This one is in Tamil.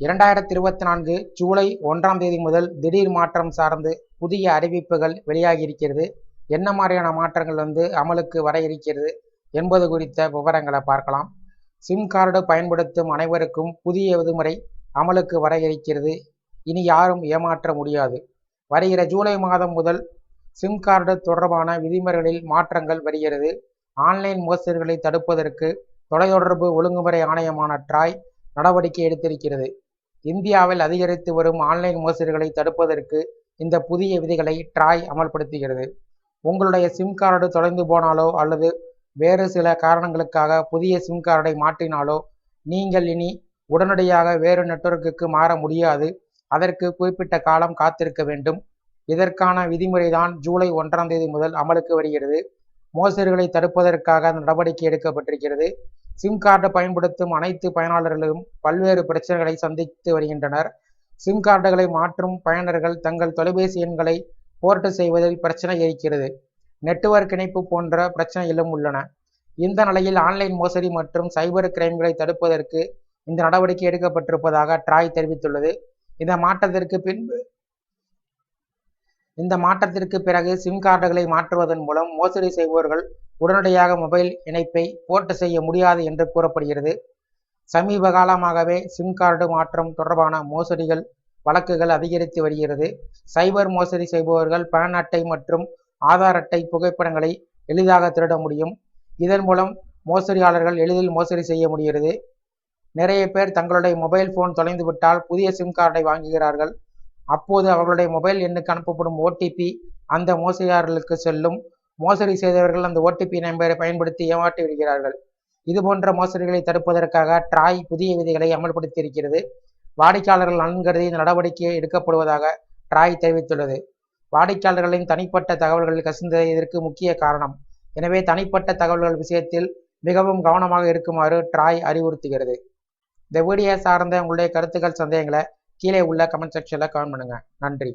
இரண்டாயிரத்தி இருபத்தி நான்கு ஜூலை ஒன்றாம் தேதி முதல் திடீர் மாற்றம் சார்ந்து புதிய அறிவிப்புகள் வெளியாகி இருக்கிறது என்ன மாதிரியான மாற்றங்கள் வந்து அமலுக்கு வர இருக்கிறது என்பது குறித்த விவரங்களை பார்க்கலாம். சிம் கார்டு பயன்படுத்தும் அனைவருக்கும் புதிய விதிமுறை அமலுக்கு வர இருக்கிறது. இனி யாரும் ஏமாற்ற முடியாது. வருகிற ஜூலை மாதம் முதல் சிம் கார்டு தொடர்பான விதிமுறைகளில் மாற்றங்கள் வருகிறது. ஆன்லைன் மோசடிகளை தடுப்பதற்கு தொலைத்தொடர்பு ஒழுங்குமுறை ஆணையமான ட்ராய் நடவடிக்கை எடுத்திருக்கிறது. இந்தியாவில் அதிகரித்து வரும் ஆன்லைன் மோசடிகளை தடுப்பதற்கு இந்த புதிய விதிகளை ட்ராய் அமல்படுத்துகிறது. உங்களுடைய சிம் கார்டு தொலைந்து போனாலோ அல்லது வேறு சில காரணங்களுக்காக புதிய சிம் கார்டை மாற்றினாலோ நீங்கள் இனி உடனடியாக வேறு நெட்வொர்க்குக்கு மாற முடியாது. அதற்கு குறிப்பிட்ட காலம் காத்திருக்க வேண்டும். இதற்கான விதிமுறைதான் ஜூலை ஒன்றாம் தேதி முதல் அமலுக்கு வருகிறது. மோசடிகளை தடுப்பதற்காக அந்த நடவடிக்கை எடுக்கப்பட்டிருக்கிறது. சிம் கார்டை பயன்படுத்தும் அனைத்து பயனாளர்களும் பல்வேறு பிரச்சனைகளை சந்தித்து வருகின்றனர். சிம் கார்டுகளை மாற்றும் பயனர்கள் தங்கள் தொலைபேசி எண்களை போர்ட் செய்வதில் பிரச்சனை இருக்கிறது. நெட்வொர்க் இணைப்பு போன்ற பிரச்சனைகளும் உள்ளன. இந்த நிலையில் ஆன்லைன் மோசடி மற்றும் சைபர் கிரைம்களை தடுப்பதற்கு இந்த நடவடிக்கை எடுக்கப்பட்டிருப்பதாக ட்ராய் தெரிவித்துள்ளது. இந்த மாற்றத்திற்கு பின்பு இந்த மாற்றத்திற்கு பிறகு சிம் கார்டுகளை மாற்றுவதன் மூலம் மோசடி செய்பவர்கள் உடனடியாக மொபைல் இணைப்பை போர்ட் செய்ய முடியாது என்று கூறப்படுகிறது. சமீப காலமாகவே சிம் கார்டு மாற்றம் தொடர்பான மோசடிகள் வழக்குகள் அதிகரித்து வருகிறது. சைபர் மோசடி செய்பவர்கள் பேன் அட்டை மற்றும் ஆதார் அட்டை புகைப்படங்களை எளிதாக திருட முடியும். இதன் மூலம் மோசடியாளர்கள் எளிதில் மோசடி செய்ய முடிகிறது. நிறைய பேர் தங்களுடைய மொபைல் போன் தொலைந்து விட்டால் புதிய சிம் கார்டை வாங்குகிறார்கள். அப்போது அவர்களுடைய மொபைல் எண்ணுக்கு அனுப்பப்படும் ஓடிபி அந்த மோசடியாளர்களுக்கு செல்லும். மோசடி செய்தவர்கள் அந்த ஓடிபி நம்பரை பயன்படுத்தி ஏமாற்றி விடுகிறார்கள். இதுபோன்ற மோசடிகளை தடுப்பதற்காக ட்ராய் புதிய விதிகளை அமல்படுத்தி இருக்கிறது வாடிக்கையாளர்கள் நன்கருதி இந்த நடவடிக்கை எடுக்கப்படுவதாக ட்ராய் தெரிவித்துள்ளது. வாடிக்கையாளர்களின் தனிப்பட்ட தகவல்கள் கசிந்தது இதற்கு முக்கிய காரணம். எனவே தனிப்பட்ட தகவல்கள் விஷயத்தில் மிகவும் கவனமாக இருக்குமாறு ட்ராய் அறிவுறுத்துகிறது. இந்த வீடியோ சார்ந்த உங்களுடைய கருத்துக்கள் சந்தேகங்களை கீழே உள்ள கமெண்ட் செக்ஷனில் கமெண்ட் பண்ணுங்கள் நன்றி.